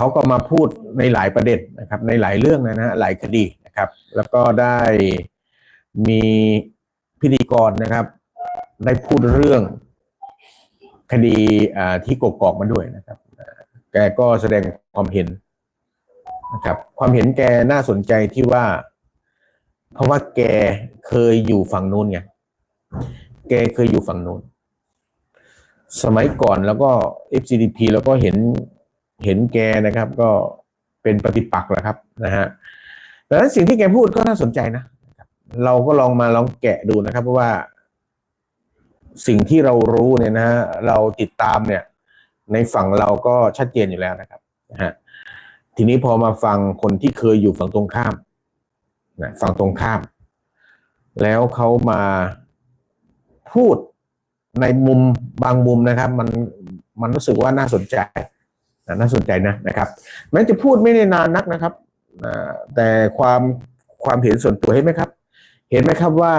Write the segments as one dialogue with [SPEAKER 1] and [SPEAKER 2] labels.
[SPEAKER 1] เขาก็มาพูดในหลายประเด็นนะครับในหลายเรื่องนะฮะหลายคดีนะครับ แล้วก็ได้มีพิธีกรนะครับ ได้พูดเรื่องคดีอ่าที่กกอกมาด้วยนะครับ แกก็แสดงความเห็นนะครับ ความเห็นแกน่าสนใจที่ว่า เพราะว่าแกเคยอยู่ฝั่งนู้นไงแกเคยอยู่ฝั่งนู้น สมัยก่อนแล้วก็ FCDP แล้วก็เห็น เห็นแกนะครับ ก็เป็นปฏิปักษ์แหละครับนะฮะดังนั้นสิ่งที่แกพูดก็น่าสนใจนะเราก็ลองมาลองแกะดูนะครับ เพราะว่าสิ่งที่เรารู้เนี่ยนะฮะเราติดตามเนี่ย ในฝั่งเราก็ชัดเจนอยู่แล้วนะครับนะฮะทีนี้พอมาฟังคนที่เคยอยู่ฝั่งตรงข้ามนะฝั่งตรงข้าม แล้วเขามาพูดในมุมบางมุมนะครับ มันมันรู้สึกว่าน่าสนใจ น่าสนใจนะนะครับ แม้จะพูดไม่ได้นานนักนะครับแต่ความความเห็นส่วนตัวเห็นไหมครับ เห็นไหมครับว่า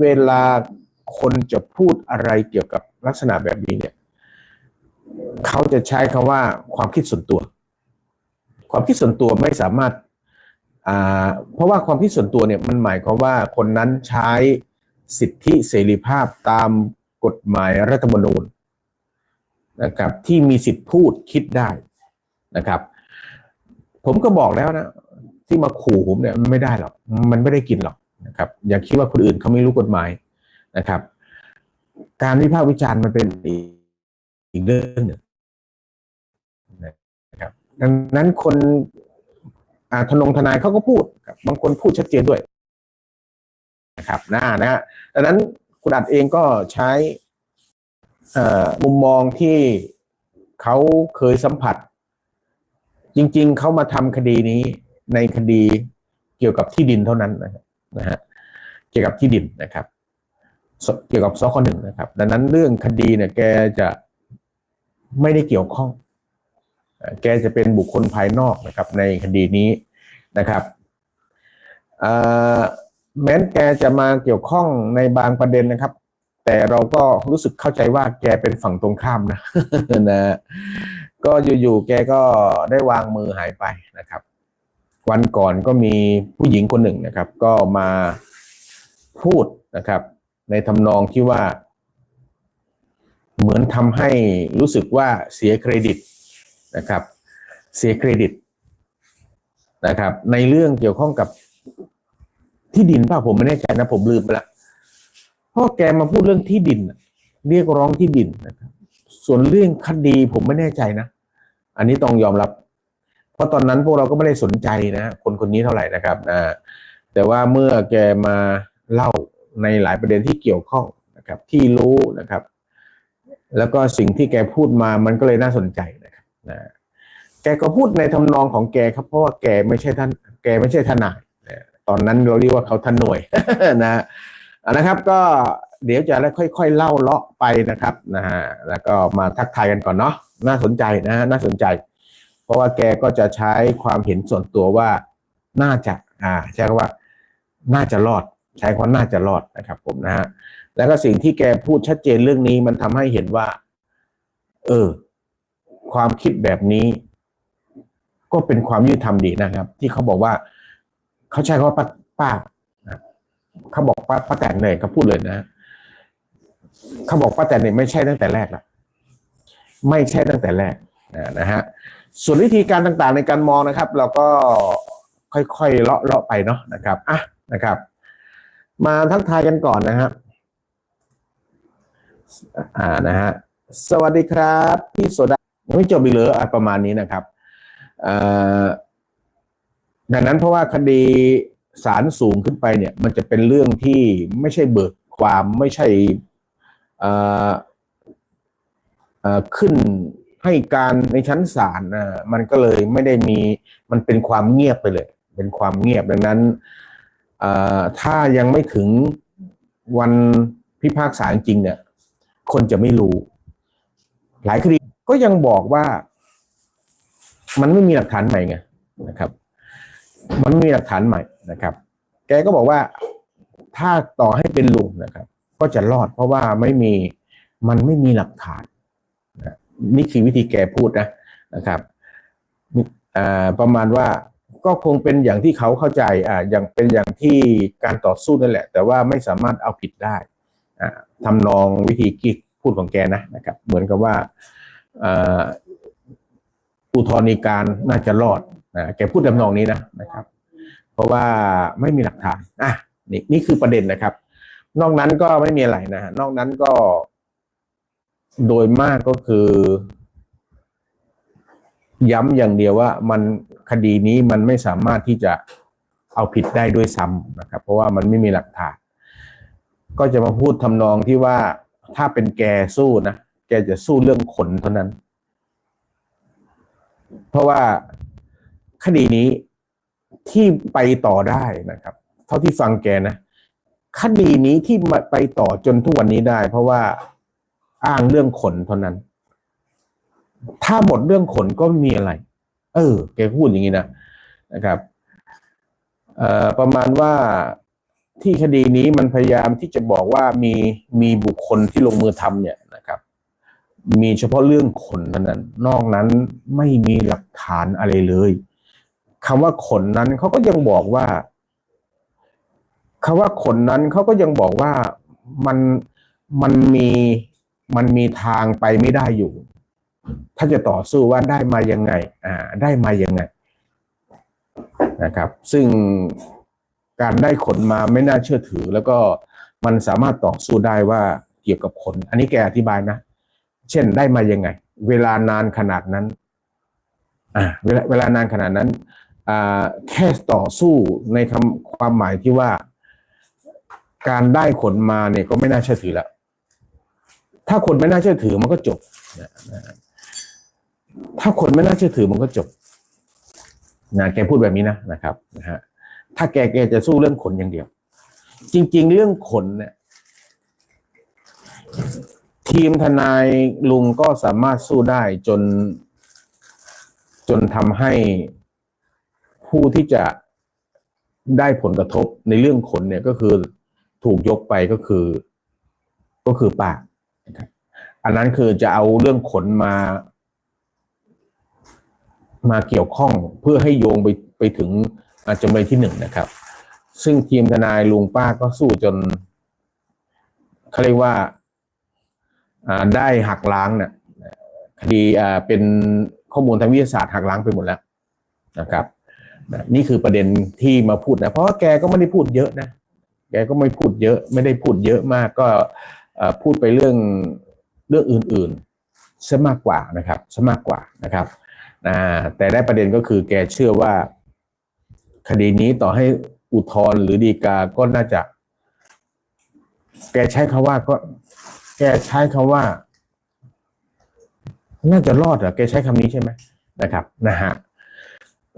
[SPEAKER 1] เวลาคนจะพูดอะไรเกี่ยวกับลักษณะแบบนี้เนี่ยเขาจะใช้คำว่าความคิดส่วนตัว ความคิดส่วนตัวไม่สามารถอ่าเพราะว่าความคิดส่วนตัวเนี่ยมันหมายความว่าคนนั้นใช้สิทธิเสรีภาพตามกฎหมายรัฐธรรมนูญนะครับที่มีสิทธิพูดคิดได้ นะครับ ผมก็บอกแล้วนะที่มาขู่ผมเนี่ยไม่ได้หรอกมันไม่ได้กินหรอกนะครับ อย่าคิดว่าคนอื่นเขาไม่รู้กฎหมายนะครับ การวิพากษ์วิจารณ์มันเป็นอีกอีกเรื่องหนึ่งนะครับ ดังนั้นคนอาทนงทนายเขาก็พูดบบางคนพูดชัดเจนด้วยนะครับหน้านะฮะดังนั้นคุณอัดเองก็ใช้มุมมองที่เขาเคยสัมผัส จริง ๆ เขามาทำคดีนี้ในคดีเกี่ยวกับที่ดินเท่านั้นนะครับนะฮะเกี่ยวกับที่ดินนะครับ เกี่ยวกับซคหนึ่งนะครับ ดังนั้นเรื่องคดีเนี่ยแกจะไม่ได้เกี่ยวข้อง แกจะเป็นบุคคลภายนอกนะครับ ในคดีนี้นะครับเอ่อแม้นแกจะมาเกี่ยวข้องในบางประเด็นนะครับ แต่เราก็รู้สึกเข้าใจว่าแกเป็นฝั่งตรงข้ามนะนะ ก็อยู่ๆแกก็ได้วางมือหายไปนะครับ วันก่อนก็มีผู้หญิงคนหนึ่งนะครับ ก็มาพูดนะครับ ในทำนองที่ว่า เหมือนทำให้รู้สึกว่าเสียเครดิตนะครับ เสียเครดิตนะครับ ในเรื่องเกี่ยวข้องกับที่ดินป่ะผมไม่แน่ใจนะผมลืมไปละเพราะแกมาพูดเรื่องที่ดิน เรียกร้องที่ดินนะครับ ส่วนเรื่องคดีผมไม่แน่ใจนะ อันนี้ต้องยอมรับ เพราะตอนนั้นพวกเราก็ไม่ได้สนใจนะคนคนนี้เท่าไหร่นะครับอ่าแต่ว่าเมื่อแกมาเล่าในหลายประเด็นที่เกี่ยวข้องนะครับ ที่รู้นะครับ แล้วก็สิ่งที่แกพูดมามันก็เลยน่าสนใจนะครับนะแกก็พูดในทำนองของแกครับ เพราะว่าแกไม่ใช่ท่าน แกไม่ใช่ทนายตอนนั้นเราเรียกว่าเขาท่านหน่วยนะนะครับก็ เดี๋ยวจะค่อยๆเล่าเลาะไปนะครับนะฮะแล้วก็มาทักทายกันก่อนเนาะน่าสนใจนะฮะน่าสนใจ เพราะว่าแกก็จะใช้ความเห็นส่วนตัวว่าน่าจะอ่าใช้คำว่าน่าจะรอด ใช้คำว่าน่าจะรอดนะครับ ผมนะฮะแล้วก็สิ่งที่แกพูดชัดเจนเรื่องนี้มันทำให้เห็นว่า เออ ความคิดแบบนี้ ก็เป็นความยุติธรรมดีนะครับ ที่เขาบอกว่าเขาใช้คำว่าป้าป้านะเขาบอกป้าป้าแตนเลยเขาพูดเลยนะ เขาบอกป้าแตนเนี่ยไม่ใช่ตั้งแต่แรกละไม่ใช่ตั้งแต่แรกนะฮะส่วนวิธีการต่างๆในการมองนะครับ เราก็ค่อยๆเลาะเลาะไปเนาะนะครับอะนะครับ มาทักทายกันก่อนนะครับอ่านะฮะสวัสดีครับ พี่โซดาไม่จบอีกเหรออะประมาณนี้นะครับเอ่อดังนั้นเพราะว่าคดีศาลสูงขึ้นไปเนี่ย มันจะเป็นเรื่องที่ไม่ใช่เบิกความไม่ใช่ ขึ้นให้การในชั้นศาลนะมันก็เลยไม่ได้มีมันเป็นความเงียบไปเลย เป็นความเงียบดังนั้นถ้ายังไม่ถึงวันพิพากษาจริงเนี่ย คนจะไม่รู้ หลายคดีก็ยังบอกว่า มันไม่มีหลักฐานใหม่ไงนะครับ มันม่มีหลักฐานใหม่นะครับ แกก็บอกว่าถ้าต่อให้เป็นลุงนะครับ ก็จะรอด เพราะว่าไม่มีมันไม่มีหลักฐานนี่คือวิธีแกพูดนะนะครับประมาณว่าก็คงเป็นอย่างที่เขาเข้าใจอ่าอย่างเป็นอย่างที่การต่อสู้นั่นแหละ แต่ว่าไม่สามารถเอาผิดได้อ่าทำนองวิธีคิดพูดของแกนะนะครับ เหมือนกับว่าอ่าอุทธรณีการน่าจะรอดนะแกพูดทำนองนี้นะนะครับ เพราะว่าไม่มีหลักฐานอะนี่นี่คือประเด็นนะครับ นอกนั้นก็ไม่มีอะไรนะฮะนอกนั้นก็ โดยมากก็คือ ย้ำอย่างเดียวว่า มันคดีนี้มันไม่สามารถที่จะเอาผิดได้ด้วยซ้ำนะครับ เพราะว่ามันไม่มีหลักฐานก็จะมาพูดทำนองที่ว่าถ้าเป็นแกสู้นะแกจะสู้เรื่องขนเท่านั้น เพราะว่าคดีนี้ที่ไปต่อได้นะครับ เท่าที่ฟังแกนะ คดีนี้ที่มาไปต่อจนทุกวันนี้ได้ เพราะว่าอ้างเรื่องขนเท่านั้น ถ้าหมดเรื่องขนก็ไม่มีอะไร เออ แกพูดอย่างนี้นะนะครับเอ่อประมาณว่าที่คดีนี้มันพยายามที่จะบอกว่ามีมีบุคคลที่ลงมือทำเนี่ยนะครับ มีเฉพาะเรื่องขนเท่านั้น นอกนั้นไม่มีหลักฐานอะไรเลยคำว่าขนนั้นเขาก็ยังบอกว่า คำว่าขนนั้นเขาก็ยังบอกว่ามันมันมีมันมีทางไปไม่ได้อยู่ ถ้าจะต่อสู้ว่าได้มายังไง อ่า ได้มายังไงนะครับ ซึ่งการได้ขนมาไม่น่าเชื่อถือ แล้วก็มันสามารถต่อสู้ได้ว่าเกี่ยวกับขน อันนี้แกอธิบายนะ เช่นได้มายังไง เวลานานขนาดนั้น อ่าเวลาเวลานานขนาดนั้นอ่าแค่ต่อสู้ในคำความหมายที่ว่า การได้ขนมาเนี่ยก็ไม่น่าเชื่อถือแล้ว ถ้าคนไม่น่าเชื่อถือมันก็จบนะถ้าคนไม่น่าเชื่อถือมันก็จบนะแกพูดแบบนี้นะนะครับนะฮะถ้าแกแกจะสู้เรื่องขนอย่างเดียว จริง ๆ เรื่องขนเนี่ยทีมทนายลุงก็สามารถสู้ได้จน จนทำให้ผู้ที่จะได้ผลกระทบในเรื่องขนเนี่ยก็คือ ถูกยกไปก็คือ ก็คือปากนะครับอันนั้นคือจะเอาเรื่องขนมา มาเกี่ยวข้องเพื่อให้โยงไปไปถึงอาจำเลยที่หนึ่งนะครับ ซึ่งทีมทนายลุงป้าก็สู้จนเขาเรียกว่าได้หักล้างเนี่ยคดีเป็นข้อมูลทางวิทยาศาสตร์หักล้างไปหมดแล้วนะครับนะนี่คือประเด็นที่มาพูดนะ เพราะว่าแกก็ไม่ได้พูดเยอะนะ แกก็ไม่พูดเยอะ ไม่ได้พูดเยอะมากก็พูดไปเรื่องเรื่องอื่นๆซะมากกว่านะครับซะมากกว่านะครับอ่าแต่ได้ประเด็นก็คือแกเชื่อว่าคดีนี้ต่อให้อุทธรณ์หรือดีกาก็น่าจะ แกใช้คำว่าก็ แกใช้คำว่า น่าจะรอดเหรอแกใช้คำนี้ใช่ไหมนะครับ นะฮะ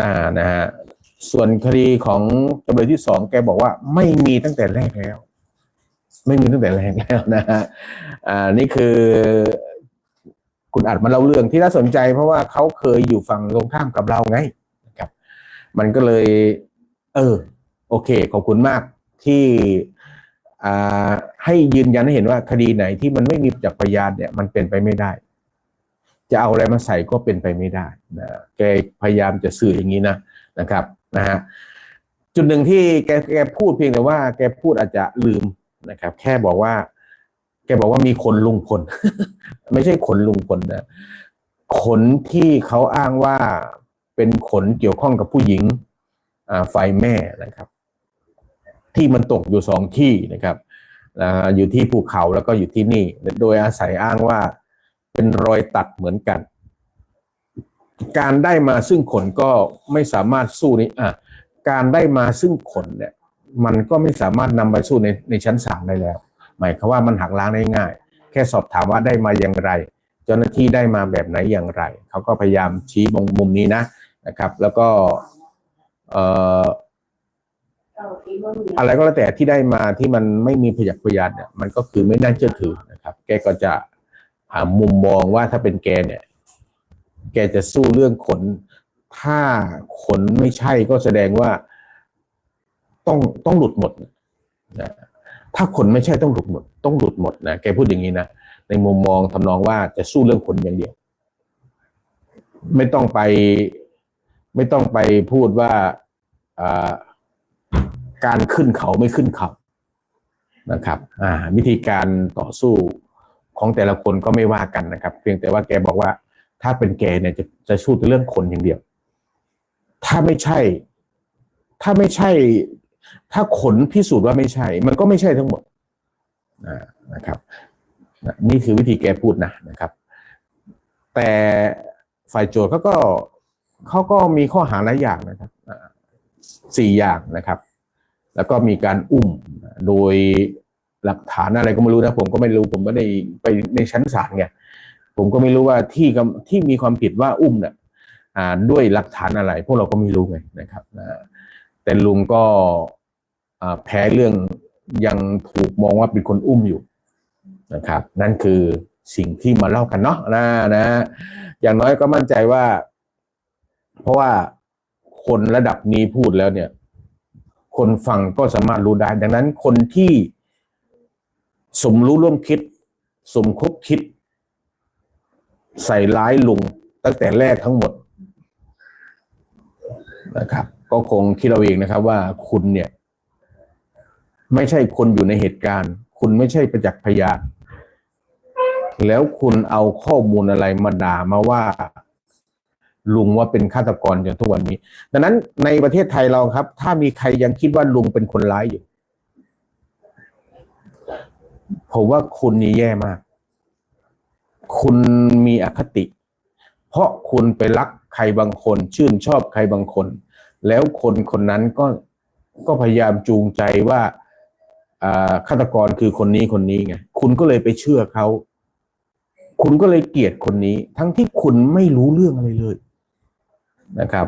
[SPEAKER 1] อ่านะฮะ ส่วนคดีของจำเลยที่สองแกบอกว่าไม่มีตั้งแต่แรกแล้ว ไม่มีตั้งแต่แรกแล้วนะฮะอ่านี่คือ คุณอัดมาเล่าเรื่องที่น่าสนใจ เพราะว่าเขาเคยอยู่ฝั่งตรงข้ามกับเราไงนะครับ มันก็เลย เออ โอเค ขอบคุณมากที่อ่าให้ยืนยันให้เห็นว่าคดีไหนที่มันไม่มีจักพยานเนี่ย มันเป็นไปไม่ได้ จะเอาอะไรมาใส่ก็เป็นไปไม่ได้นะแกพยายามจะสื่ออย่างนี้นะนะครับ นะฮะจุดหนึ่งที่แกแกพูดเพียงแต่ว่า แกพูดอาจจะลืมนะครับ แค่บอกว่า แกบอกว่ามีคนลุงพล ไม่ใช่ขนลุงพลนะขนที่เขาอ้างว่าเป็นขนเกี่ยวข้องกับผู้หญิงอ่าไฟแม่นะครับ ที่มันตกอยู่สองที่นะครับอ่าอยู่ที่ภูเขาแล้วก็อยู่ที่นี่ โดยอาศัยอ้างว่าเป็นรอยตัดเหมือนกัน การได้มาซึ่งขนก็ไม่สามารถสู้นี้อะการได้มาซึ่งขนเนี่ยมันก็ไม่สามารถนำไปสู้ในในชั้นศาลได้แล้ว หมายความว่ามันหักล้างได้ง่าย แค่สอบถามว่าได้มาอย่างไร เจ้าหน้าที่ได้มาแบบไหนอย่างไร เขาก็พยายามชี้มงมุมนี้นะนะครับ แล้วก็เอ่ออะไรก็แล้วแต่ที่ได้มาที่มันไม่มีพยักพยานเนี่ยมันก็คือไม่น่าเชื่อถือนะครับ แกก็จะหามุมมองว่าถ้าเป็นแกเนี่ย แกจะสู้เรื่องขน ถ้าขนไม่ใช่ก็แสดงว่าต้องต้องหลุดหมดนะถ้าขนไม่ใช่ต้องหลุดหมด ต้องหลุดหมดนะแกพูดอย่างนี้นะในมุมมองทำนองว่าจะสู้เรื่องขนอย่างเดียว ไม่ต้องไป ไม่ต้องไปพูดว่าการขึ้นเขาไม่ขึ้นเขานะครับอ่าวิธีการต่อสู้ของแต่ละคนก็ไม่ว่ากันนะครับ เพียงแต่ว่าแกบอกว่า ถ้าเป็นแกเนี่ยจะจะสู้แต่เรื่องคนอย่างเดียว ถ้าไม่ใช่ ถ้าไม่ใช่ ถ้าขนพิสูจน์ว่าไม่ใช่ มันก็ไม่ใช่ทั้งหมดนะครับ นี่คือวิธีแกพูดนะนะครับ แต่ฝ่ายโจทย์เขาก็เขาก็มีข้อหาหลายอย่างนะครับสี่อย่างนะครับ แล้วก็มีการอุ้มโดยหลักฐานอะไรก็ไม่รู้นะผมก็ไม่รู้ผมไม่ได้ไปในชั้นศาลไง ผมก็ไม่รู้ว่าที่ที่มีความผิดว่าอุ้มเนี่ยอ่าด้วยหลักฐานอะไร พวกเราก็ไม่รู้ไงนะครับแต่ลุงก็แพ้เรื่องยังถูกมองว่าเป็นคนอุ้มอยู่นะครับ นั่นคือสิ่งที่มาเล่ากันเนาะนะนะ อย่างน้อยก็มั่นใจว่า เพราะว่าคนระดับนี้พูดแล้วเนี่ย คนฟังก็สามารถรู้ได้ ดังนั้นคนที่สมรู้ร่วมคิด สมคบคิด ใส่ร้ายลุงตั้งแต่แรกทั้งหมดนะครับ ก็คงคิดเราเองนะครับว่าคุณเนี่ย ไม่ใช่คนอยู่ในเหตุการณ์ คุณไม่ใช่ประจักษ์พยานแล้วคุณเอาข้อมูลอะไรมาด่ามาว่า ลุงว่าเป็นฆาตกรจนทุกวันนี้ ดังนั้นในประเทศไทยเราครับ ถ้ามีใครยังคิดว่าลุงเป็นคนร้ายอยู่ ผมว่าคุณนี่แย่มาก คุณมีอคติ เพราะคุณไปรักใครบางคน ชื่นชอบใครบางคน แล้วคนคนนั้นก็ก็พยายามจูงใจว่าอ่าฆาตกรคือคนนี้คนนี้ไงคุณก็เลยไปเชื่อเขา คุณก็เลยเกลียดคนนี้ ทั้งที่คุณไม่รู้เรื่องอะไรเลยนะครับ